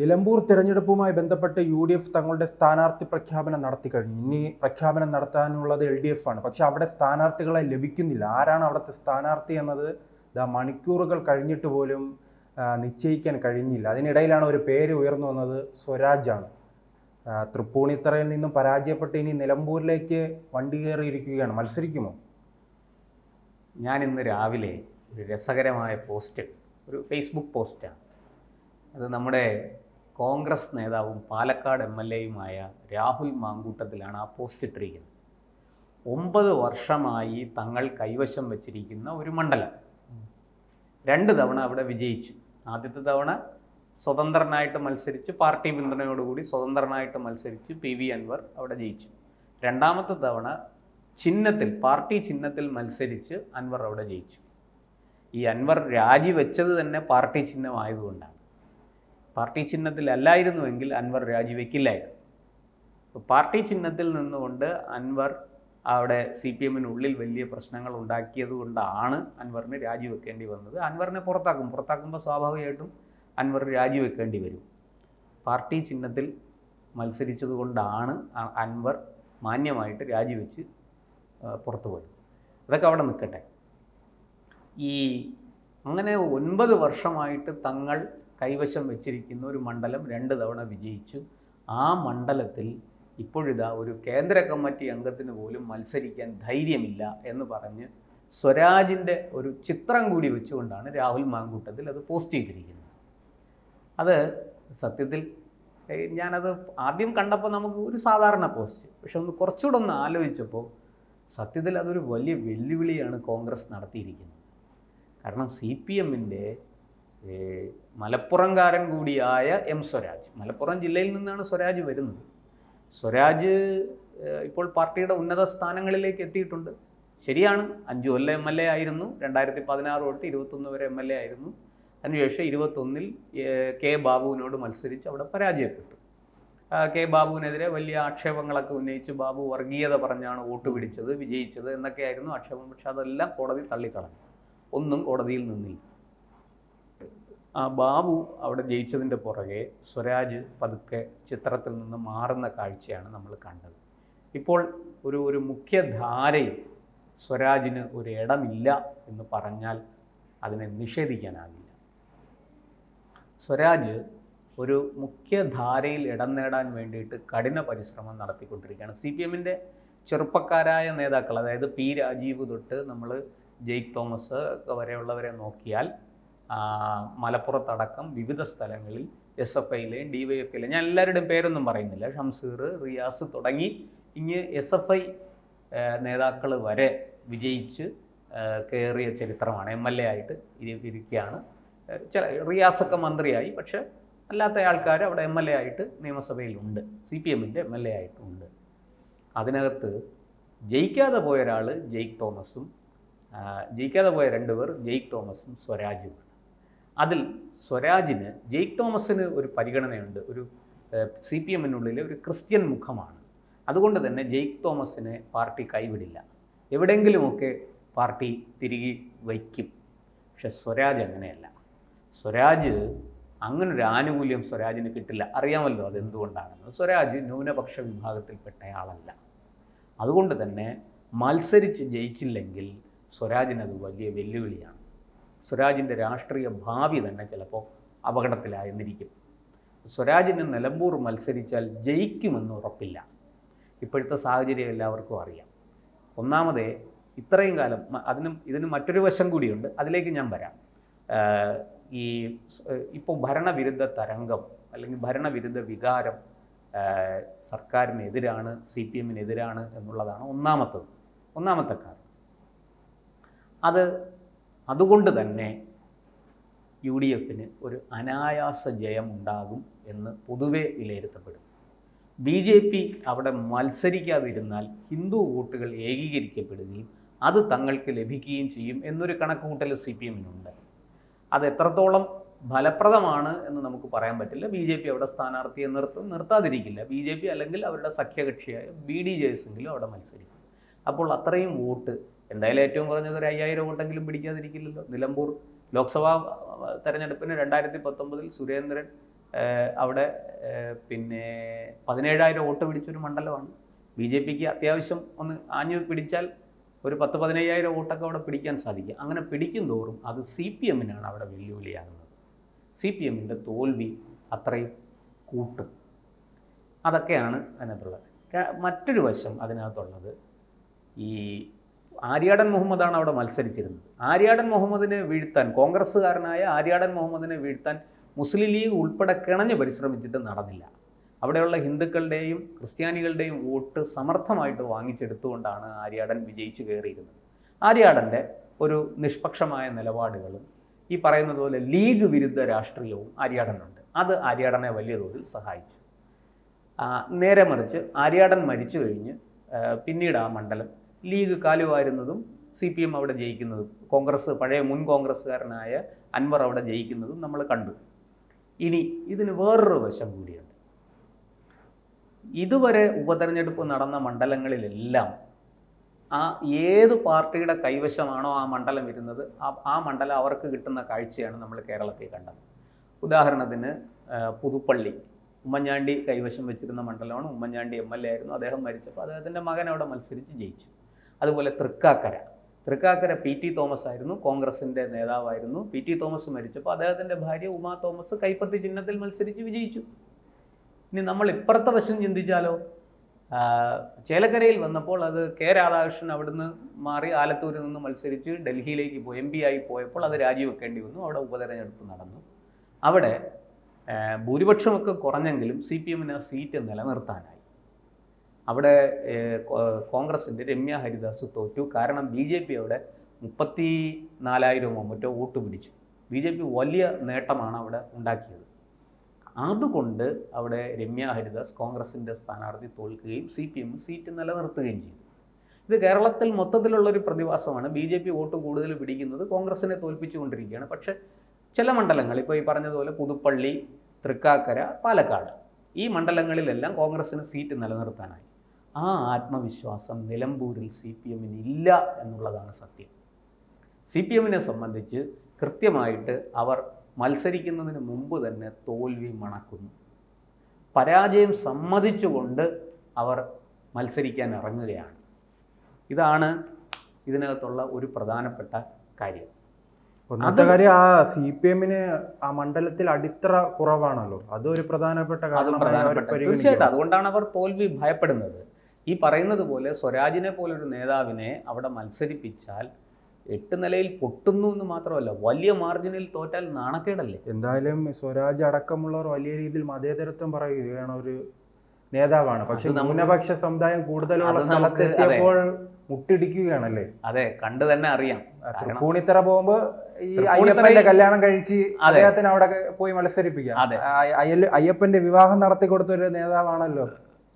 നിലമ്പൂർ തിരഞ്ഞെടുപ്പുമായി ബന്ധപ്പെട്ട് U D F തങ്ങളുടെ സ്ഥാനാർത്ഥി പ്രഖ്യാപനം നടത്തി കഴിഞ്ഞു. ഇനി പ്രഖ്യാപനം നടത്താനുള്ളത് എൽ ഡി എഫ് ആണ്. പക്ഷെ അവിടെ സ്ഥാനാർത്ഥികളെ ലഭിക്കുന്നില്ല. ആരാണ് അവിടുത്തെ സ്ഥാനാർത്ഥി എന്നത്? ദാ മണിക്കൂറുകൾ കഴിഞ്ഞിട്ട് പോലും നിശ്ചയിക്കാൻ കഴിഞ്ഞില്ല. അതിനിടയിലാണ് ഒരു പേര് ഉയർന്നു വന്നത് സ്വരാജാണ് തൃപ്പൂണിത്തറയിൽ നിന്നും പരാജയപ്പെട്ട് ഇനി നിലമ്പൂരിലേക്ക് വണ്ടി കയറിയിരിക്കുകയാണ്. മത്സരിക്കുമോ? ഞാൻ ഇന്ന് രാവിലെ ഒരു രസകരമായ പോസ്റ്റ് ഒരു ഫേസ്ബുക്ക് പോസ്റ്റാണ് അത് നമ്മുടെ കോൺഗ്രസ് നേതാവും പാലക്കാട് എം എൽ എയുമായ രാഹുൽ മാങ്കൂട്ടത്തിലാണ് ആ പോസ്റ്റ് ഇട്ടിരിക്കുന്നത്. ഒമ്പത് വർഷമായി തങ്ങൾ കൈവശം വച്ചിരിക്കുന്ന ഒരു മണ്ഡലം. രണ്ട് തവണ അവിടെ വിജയിച്ചു. ആദ്യത്തെ തവണ സ്വതന്ത്രനായിട്ട് മത്സരിച്ച് പാർട്ടി പിന്തുണയോടുകൂടി സ്വതന്ത്രനായിട്ട് മത്സരിച്ച് പി വി അൻവർ അവിടെ ജയിച്ചു. രണ്ടാമത്തെ തവണ ചിഹ്നത്തിൽ പാർട്ടി ചിഹ്നത്തിൽ മത്സരിച്ച് അൻവർ അവിടെ ജയിച്ചു. ഈ അൻവർ രാജിവെച്ചത് തന്നെ പാർട്ടി ചിഹ്നമായതുകൊണ്ടാണ്. പാർട്ടി ചിഹ്നത്തിൽ അല്ലായിരുന്നുവെങ്കിൽ അൻവർ രാജിവെക്കില്ലായിരുന്നു. പാർട്ടി ചിഹ്നത്തിൽ നിന്നുകൊണ്ട് അൻവർ അവിടെ സി പി എമ്മിനുള്ളിൽ വലിയ പ്രശ്നങ്ങൾ ഉണ്ടാക്കിയത് കൊണ്ടാണ് അൻവറിന് രാജിവെക്കേണ്ടി വന്നത്. അൻവറിനെ പുറത്താക്കും. പുറത്താക്കുമ്പോൾ സ്വാഭാവികമായിട്ടും അൻവർ രാജിവെക്കേണ്ടി വരും. പാർട്ടി ചിഹ്നത്തിൽ മത്സരിച്ചത് കൊണ്ടാണ് അൻവർ മാന്യമായിട്ട് രാജിവെച്ച് പുറത്തു പോയത്. അതൊക്കെ അവിടെ നിൽക്കട്ടെ. ഈ അങ്ങനെ ഒൻപത് വർഷമായിട്ട് തങ്ങൾ കൈവശം വെച്ചിരിക്കുന്ന ഒരു മണ്ഡലം രണ്ട് തവണ വിജയിച്ചു. ആ മണ്ഡലത്തിൽ ഇപ്പോഴിതാ ഒരു കേന്ദ്ര കമ്മിറ്റി അംഗത്തിന് പോലും മത്സരിക്കാൻ ധൈര്യമില്ല എന്ന് പറഞ്ഞ് സ്വരാജിന്റെ ഒരു ചിത്രം കൂടി വെച്ചുകൊണ്ടാണ് രാഹുൽ മാങ്കൂട്ടത്തിൽ അത് പോസ്റ്റ് ചെയ്തിരിക്കുന്നത്. അത് സത്യത്തിൽ ഞാനത് ആദ്യം കണ്ടപ്പോൾ നമുക്ക് ഒരു സാധാരണ പോസ്റ്റ് പക്ഷെ ഒന്ന് കുറച്ചുകൂടെ ഒന്ന് ആലോചിച്ചപ്പോൾ സത്യത്തിൽ അതൊരു വലിയ വെല്ലുവിളിയാണ് കോൺഗ്രസ് നടത്തിയിരിക്കുന്നത്. കാരണം സി പി എമ്മിന്റെ മലപ്പുറംകാരൻ കൂടിയായ എം സ്വരാജ്. മലപ്പുറം ജില്ലയിൽ നിന്നാണ് സ്വരാജ് വരുന്നത്. സ്വരാജ് ഇപ്പോൾ പാർട്ടിയുടെ ഉന്നത സ്ഥാനങ്ങളിലേക്ക് എത്തിയിട്ടുണ്ട്. ശരിയാണ് അഞ്ചു കൊല്ലം എം എൽ എ ആയിരുന്നു. രണ്ടായിരത്തി പതിനാറ് തൊട്ട് ഇരുപത്തൊന്ന് വരെ എം എൽ എ ആയിരുന്നു. അതിനുശേഷം ഇരുപത്തൊന്നിൽ കെ ബാബുവിനോട് മത്സരിച്ച് അവിടെ പരാജയപ്പെട്ടു. കെ ബാബുവിനെതിരെ വലിയ ആക്ഷേപങ്ങളൊക്കെ ഉന്നയിച്ച് ബാബു വർഗീയത പറഞ്ഞാണ് വോട്ട് പിടിച്ചത് വിജയിച്ചത് എന്നൊക്കെയായിരുന്നു ആക്ഷേപം. പക്ഷെ അതെല്ലാം കോടതി തള്ളിക്കളഞ്ഞു. ഒന്നും കോടതിയിൽ നിന്നില്ല. ബാബു അവിടെ ജയിച്ചതിന്റെ പുറകെ സ്വരാജ് പതുക്കെ ചിത്രത്തിൽ നിന്ന് മാറുന്ന കാഴ്ചയാണ് നമ്മൾ കണ്ടത്. ഇപ്പോൾ ഒരു ഒരു മുഖ്യധാരയിൽ സ്വരാജിന് ഒരു ഇടമില്ല എന്ന് പറഞ്ഞാൽ അതിനെ നിഷേധിക്കാനാകില്ല. സ്വരാജ് ഒരു മുഖ്യധാരയിൽ ഇടം നേടാൻ വേണ്ടിയിട്ട് കഠിന പരിശ്രമം നടത്തിക്കൊണ്ടിരിക്കുകയാണ്. സി പി എമ്മിന്റെ ചെറുപ്പക്കാരായ നേതാക്കൾ അതായത് പി രാജീവ് തൊട്ട് നമ്മൾ ജെയ്ക്ക് തോമസ് വരെയുള്ളവരെ നോക്കിയാൽ ആ, മലപ്പുറത്തടക്കം വിവിധ സ്ഥലങ്ങളിൽ എസ് എഫ് ഐയിലെയും ഡി വൈ എഫ് ഐയിലെയും ഞാൻ എല്ലാവരുടെയും പേരൊന്നും പറയുന്നില്ല ഷംസീർ റിയാസ് തുടങ്ങി ഇങ്ങ് എസ് എഫ് ഐ നേതാക്കൾ വരെ വിജയിച്ച് കയറിയ ചരിത്രമാണ് എം എൽ എ ആയിട്ട് ഇരി- ഇരിക്കുകയാണ് ചില റിയാസൊക്കെ മന്ത്രിയായി പക്ഷേ അല്ലാത്ത ആൾക്കാർ അവിടെ എം എൽ എ ആയിട്ട് നിയമസഭയിലുണ്ട് സി പി എമ്മിന്റെ എം എൽ എ ആയിട്ടുണ്ട്. അതിനകത്ത് ജയിക്കാതെ പോയ ഒരാൾ ജെയ്ക് തോമസും ജയിക്കാതെ പോയ രണ്ടുപേർ ജെയ്ക് തോമസും സ്വരാജുമാണ്. അതിൽ സ്വരാജിന് ജെയ്ക്ക് തോമസിന് ഒരു പരിഗണനയുണ്ട്. ഒരു സി പി എമ്മിനുള്ളിലെ ഒരു ക്രിസ്ത്യൻ മുഖമാണ്. അതുകൊണ്ട് തന്നെ ജെയ്ക്ക് തോമസിനെ പാർട്ടി കൈവിടില്ല. എവിടെയെങ്കിലുമൊക്കെ പാർട്ടി തിരികെ വയ്ക്കും. പക്ഷെ സ്വരാജ് അങ്ങനെയല്ല. സ്വരാജ് അങ്ങനൊരു ആനുകൂല്യം സ്വരാജിന് കിട്ടില്ല. അറിയാമല്ലോ അതെന്തുകൊണ്ടാണെന്ന്. സ്വരാജ് ന്യൂനപക്ഷ വിഭാഗത്തിൽപ്പെട്ടയാളല്ല. അതുകൊണ്ട് തന്നെ മത്സരിച്ച് ജയിച്ചില്ലെങ്കിൽ സ്വരാജിനത് വലിയ വെല്ലുവിളിയാണ്. സ്വരാജിന്റെ രാഷ്ട്രീയ ഭാവി തന്നെ ചിലപ്പോൾ അപകടത്തിലായെന്നിരിക്കും. സ്വരാജിന് നിലമ്പൂർ മത്സരിച്ചാൽ ജയിക്കുമെന്ന് ഉറപ്പില്ല. ഇപ്പോഴത്തെ സാഹചര്യം എല്ലാവർക്കും അറിയാം. ഒന്നാമതേ ഇത്രയും കാലം അതിനും ഇതിന് മറ്റൊരു വശം കൂടിയുണ്ട്. അതിലേക്ക് ഞാൻ വരാം. ഈ ഇപ്പോൾ ഭരണവിരുദ്ധ തരംഗം അല്ലെങ്കിൽ ഭരണവിരുദ്ധ വികാരം സർക്കാരിനെതിരാണ് സി പി എമ്മിനെതിരാണ് എന്നുള്ളതാണ് ഒന്നാമത്തത്. ഒന്നാമത്തെ കാരണം അത് അതുകൊണ്ട് തന്നെ യു ഡി എഫിന് ഒരു അനായാസ ജയം ഉണ്ടാകും എന്ന് പൊതുവെ വിലയിരുത്തപ്പെടും. ബി ജെ പി അവിടെ മത്സരിക്കാതിരുന്നാൽ ഹിന്ദു വോട്ടുകൾ ഏകീകരിക്കപ്പെടുകയും അത് തങ്ങൾക്ക് ലഭിക്കുകയും ചെയ്യും എന്നൊരു കണക്കുകൂട്ടൽ സി പി എമ്മിനുണ്ട്. അത് എത്രത്തോളം ഫലപ്രദമാണ് എന്ന് നമുക്ക് പറയാൻ പറ്റില്ല. ബി ജെ പി അവിടെ സ്ഥാനാർത്ഥിയെ നിർത്തും നിർത്താതിരിക്കില്ല. ബി ജെ പി അല്ലെങ്കിൽ അവരുടെ സഖ്യകക്ഷിയായ ബി ഡി ജെ എസ് എങ്കിലും അവിടെ മത്സരിക്കും. അപ്പോൾ അത്രയും വോട്ട് എന്തായാലും ഏറ്റവും കുറഞ്ഞത് ഒരു അയ്യായിരം വോട്ടെങ്കിലും പിടിക്കാതിരിക്കില്ലല്ലോ. നിലമ്പൂർ ലോക്സഭാ തെരഞ്ഞെടുപ്പിന് രണ്ടായിരത്തി പത്തൊമ്പതിൽ സുരേന്ദ്രൻ അവിടെ പിന്നെ പതിനേഴായിരം വോട്ട് പിടിച്ചൊരു മണ്ഡലമാണ്. ബി ജെ പിക്ക് അത്യാവശ്യം ഒന്ന് ആഞ്ഞു പിടിച്ചാൽ ഒരു പത്ത് പതിനയ്യായിരം വോട്ടൊക്കെ അവിടെ പിടിക്കാൻ സാധിക്കും അങ്ങനെ പിടിക്കും തോറും അത് സി പി എമ്മിനാണ് അവിടെ വെല്ലുവിളിയാകുന്നത്. സി പി എമ്മിന്റെ തോൽവി അത്രയും കൂട്ടും. അതൊക്കെയാണ് അതിനകത്തുള്ളത്. മറ്റൊരു വശം അതിനകത്തുള്ളത് ഈ ആര്യാടൻ മുഹമ്മദാണ് അവിടെ മത്സരിച്ചിരുന്നത്. ആര്യാടൻ മുഹമ്മദിനെ വീഴ്ത്താൻ കോൺഗ്രസ്സുകാരനായ ആര്യാടൻ മുഹമ്മദിനെ വീഴ്ത്താൻ മുസ്ലിം ലീഗ് ഉൾപ്പെടെ കിണഞ്ഞ് പരിശ്രമിച്ചിട്ട് നടന്നില്ല. അവിടെയുള്ള ഹിന്ദുക്കളുടെയും ക്രിസ്ത്യാനികളുടെയും വോട്ട് സമർത്ഥമായിട്ട് വാങ്ങിച്ചെടുത്തുകൊണ്ടാണ് ആര്യാടൻ വിജയിച്ചു കയറിയിരുന്നത്. ആര്യാടന്റെ ഒരു നിഷ്പക്ഷമായ നിലപാടുകളും ഈ പറയുന്നത് പോലെ ലീഗ് വിരുദ്ധ രാഷ്ട്രീയവും ആര്യാടനുണ്ട്. അത് ആര്യാടനെ വലിയ തോതിൽ സഹായിച്ചു. നേരെ മറിച്ച് ആര്യാടൻ മരിച്ചു കഴിഞ്ഞ് പിന്നീട് ആ മണ്ഡലം ലീഗ് കാലുവാരുന്നതും സി പി എം അവിടെ ജയിക്കുന്നതും കോൺഗ്രസ് പഴയ മുൻ കോൺഗ്രസ്സുകാരനായ അൻവർ അവിടെ ജയിക്കുന്നതും നമ്മൾ കണ്ടു. ഇനി ഇതിന് വേറൊരു വശം കൂടിയുണ്ട്. ഇതുവരെ ഉപതെരഞ്ഞെടുപ്പ് നടന്ന മണ്ഡലങ്ങളിലെല്ലാം ആ ഏത് പാർട്ടിയുടെ കൈവശമാണോ ആ മണ്ഡലം ഇരുന്നത് ആ ആ മണ്ഡലം അവർക്ക് കിട്ടുന്ന കാഴ്ചയാണ് നമ്മൾ കേരളത്തിൽ കണ്ടത്. ഉദാഹരണത്തിന് പുതുപ്പള്ളി. ഉമ്മൻചാണ്ടി കൈവശം വെച്ചിരുന്ന മണ്ഡലമാണ്. ഉമ്മൻചാണ്ടി എം എൽ എ ആയിരുന്നു. അദ്ദേഹം മരിച്ചപ്പോൾ അദ്ദേഹത്തിന്റെ മകൻ അവിടെ മത്സരിച്ച് ജയിച്ചു. അതുപോലെ തൃക്കാക്കര. തൃക്കാക്കര പി ടി തോമസ് ആയിരുന്നു കോൺഗ്രസിന്റെ നേതാവായിരുന്നു. പി ടി തോമസ് മരിച്ചപ്പോൾ അദ്ദേഹത്തിന്റെ ഭാര്യ ഉമാ തോമസ് കൈപ്പത്തി ചിഹ്നത്തിൽ മത്സരിച്ച് വിജയിച്ചു. ഇനി നമ്മൾ ഇപ്പുറത്തെ വശം ചിന്തിച്ചാലോ? ചേലക്കരയിൽ വന്നപ്പോൾ അത് കെ രാധാകൃഷ്ണൻ അവിടുന്ന് മാറി ആലത്തൂരിൽ നിന്ന് മത്സരിച്ച് ഡൽഹിയിലേക്ക് പോയി എം പി ആയി പോയപ്പോൾ അത് രാജിവെക്കേണ്ടി വന്നു. അവിടെ ഉപതെരഞ്ഞെടുപ്പ് നടന്നു. അവിടെ ഭൂരിപക്ഷമൊക്കെ കുറഞ്ഞെങ്കിലും സി പി എമ്മിന് സീറ്റ് നിലനിർത്താനായി. അവിടെ കോൺഗ്രസിന്റെ രമ്യ ഹരിദാസ് തോറ്റു. കാരണം ബി ജെ പി അവിടെ മുപ്പത്തി നാലായിരമോ മറ്റോ വോട്ട് പിടിച്ചു. ബി ജെ പി വലിയ നേട്ടമാണ് അവിടെ ഉണ്ടാക്കിയത്. അതുകൊണ്ട് അവിടെ രമ്യ ഹരിദാസ് കോൺഗ്രസിന്റെ സ്ഥാനാർത്ഥി തോൽക്കുകയും സി പി എം സീറ്റ് നിലനിർത്തുകയും ചെയ്തു. ഇത് കേരളത്തിൽ മൊത്തത്തിലുള്ളൊരു പ്രതിഭാസമാണ്. ബി ജെ പി വോട്ട് കൂടുതൽ പിടിക്കുന്നത് കോൺഗ്രസിനെ തോൽപ്പിച്ചുകൊണ്ടിരിക്കുകയാണ്. പക്ഷേ ചില മണ്ഡലങ്ങൾ ഇപ്പോൾ ഈ പറഞ്ഞതുപോലെ പുതുപ്പള്ളി തൃക്കാക്കര പാലക്കാട് ഈ മണ്ഡലങ്ങളിലെല്ലാം കോൺഗ്രസിന് സീറ്റ് നിലനിർത്താനായി. ആ ആത്മവിശ്വാസം നിലമ്പൂരിൽ സി പി എമ്മിന് ഇല്ല എന്നുള്ളതാണ് സത്യം. സി പി എമ്മിനെ സംബന്ധിച്ച് കൃത്യമായിട്ട് അവർ മത്സരിക്കുന്നതിന് മുമ്പ് തന്നെ തോൽവി മണക്കുന്നു. പരാജയം സമ്മതിച്ചുകൊണ്ട് അവർ മത്സരിക്കാൻ ഇറങ്ങുകയാണ്. ഇതാണ് ഇതിനകത്തുള്ള ഒരു പ്രധാനപ്പെട്ട കാര്യം. ഒന്നാമത്തെ കാര്യം ആ സി പി എമ്മിന് ആ മണ്ഡലത്തിൽ അടിത്തറ കുറവാണല്ലോ. അതൊരു പ്രധാനപ്പെട്ട പരിഗണിക്കുന്നു. തീർച്ചയായിട്ടും അതുകൊണ്ടാണ് അവർ തോൽവി ഭയപ്പെടുന്നത്. ഈ പറയുന്നത് പോലെ സ്വരാജിനെ പോലൊരു നേതാവിനെ അവിടെ മത്സരിപ്പിച്ചാൽ എട്ട് നിലയിൽ പൊട്ടുന്നു എന്ന് മാത്രമല്ല വലിയ മാർജിനിൽ തോറ്റാൽ നാണക്കേടല്ലേ? എന്തായാലും സ്വരാജ് അടക്കമുള്ളവർ വലിയ രീതിയിൽ മതേതരത്വം പറയുകയാണ് ഒരു നേതാവാണ്. പക്ഷെ ന്യൂനപക്ഷ സമുദായം കൂടുതലുള്ള സ്ഥലത്തെത്തിയപ്പോൾ മുട്ടിടിക്കുകയാണല്ലേ? അതെ കണ്ടു തന്നെ അറിയാം. തൃപ്പൂണിത്തറ പോകുമ്പോ ഈ അയ്യപ്പന്റെ കല്യാണം കഴിച്ച്. അദ്ദേഹത്തിന് അവിടെ പോയി മത്സരിപ്പിക്കാം. അയ്യപ്പന്റെ വിവാഹം നടത്തി കൊടുത്ത ഒരു നേതാവാണല്ലോ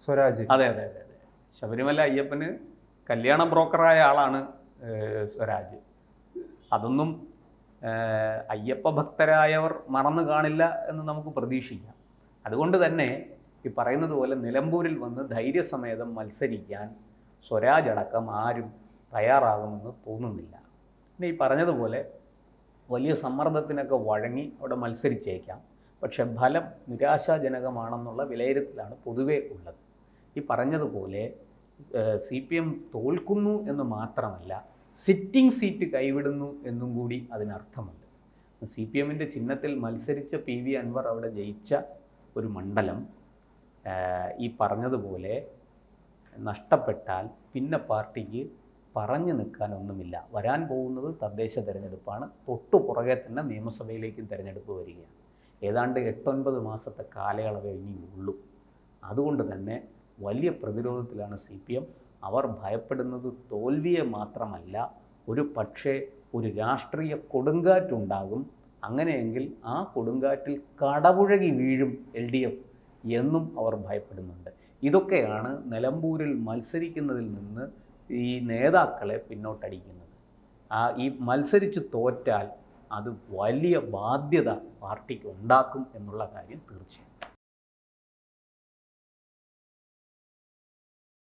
സ്വരാജ്. അതെ അതെ അതെ. ശബരിമല അയ്യപ്പന് കല്യാണ ബ്രോക്കറായ ആളാണ് സ്വരാജ്. അതൊന്നും അയ്യപ്പ ഭക്തരായവർ മറന്നു കാണില്ല എന്ന് നമുക്ക് പ്രതീക്ഷിക്കാം. അതുകൊണ്ട് തന്നെ ഈ പറയുന്നത് പോലെ നിലമ്പൂരിൽ വന്ന് ധൈര്യസമേതം മത്സരിക്കാൻ സ്വരാജ് അടക്കം ആരും തയ്യാറാകുമെന്ന് തോന്നുന്നില്ല. പിന്നെ ഈ പറഞ്ഞതുപോലെ വലിയ സമ്മർദ്ദത്തിനൊക്കെ വഴങ്ങി അവിടെ മത്സരിച്ചേക്കാം. പക്ഷെ ഫലം നിരാശാജനകമാണെന്നുള്ള വിലയിരുത്തലാണ് പൊതുവേ ഉള്ളത്. ഈ പറഞ്ഞതുപോലെ സി പി എം തോൽക്കുന്നു എന്ന് മാത്രമല്ല സിറ്റിംഗ് സീറ്റ് കൈവിടുന്നു എന്നും കൂടി അതിനർത്ഥമുണ്ട്. സി പി എമ്മിന്റെ ചിഹ്നത്തിൽ മത്സരിച്ച പി വി അൻവർ അവിടെ ജയിച്ച ഒരു മണ്ഡലം ഈ പറഞ്ഞതുപോലെ നഷ്ടപ്പെട്ടാൽ പിന്നെ പാർട്ടിക്ക് പറഞ്ഞു നിൽക്കാനൊന്നുമില്ല വരാൻ പോകുന്നത് തദ്ദേശ തിരഞ്ഞെടുപ്പാണ്. തൊട്ടു പുറകെ തന്നെ നിയമസഭയിലേക്കും തിരഞ്ഞെടുപ്പ് വരികയാണ്. ഏതാണ്ട് എട്ടൊൻപത് മാസത്തെ കാലയളവേ ഇനിയുള്ളൂ. അതുകൊണ്ട് തന്നെ വലിയ പ്രതിരോധത്തിലാണ് സി പി എം. അവർ ഭയപ്പെടുന്നത് തോൽവിയെ മാത്രമല്ല ഒരു പക്ഷേ ഒരു രാഷ്ട്രീയ കൊടുങ്കാറ്റുണ്ടാകും. അങ്ങനെയെങ്കിൽ ആ കൊടുങ്കാറ്റിൽ കടപുഴകി വീഴും എൽ ഡി എഫ് എന്നും അവർ ഭയപ്പെടുന്നുണ്ട്. ഇതൊക്കെയാണ് നിലമ്പൂരിൽ മത്സരിക്കുന്നതിൽ നിന്ന് ഈ നേതാക്കളെ പിന്നോട്ടടിക്കുന്നത്. ആ ഈ മത്സരിച്ച് തോറ്റാൽ അത് വലിയ ബാധ്യത പാർട്ടിക്ക് ഉണ്ടാക്കും എന്നുള്ള കാര്യം തീർച്ചയാണ്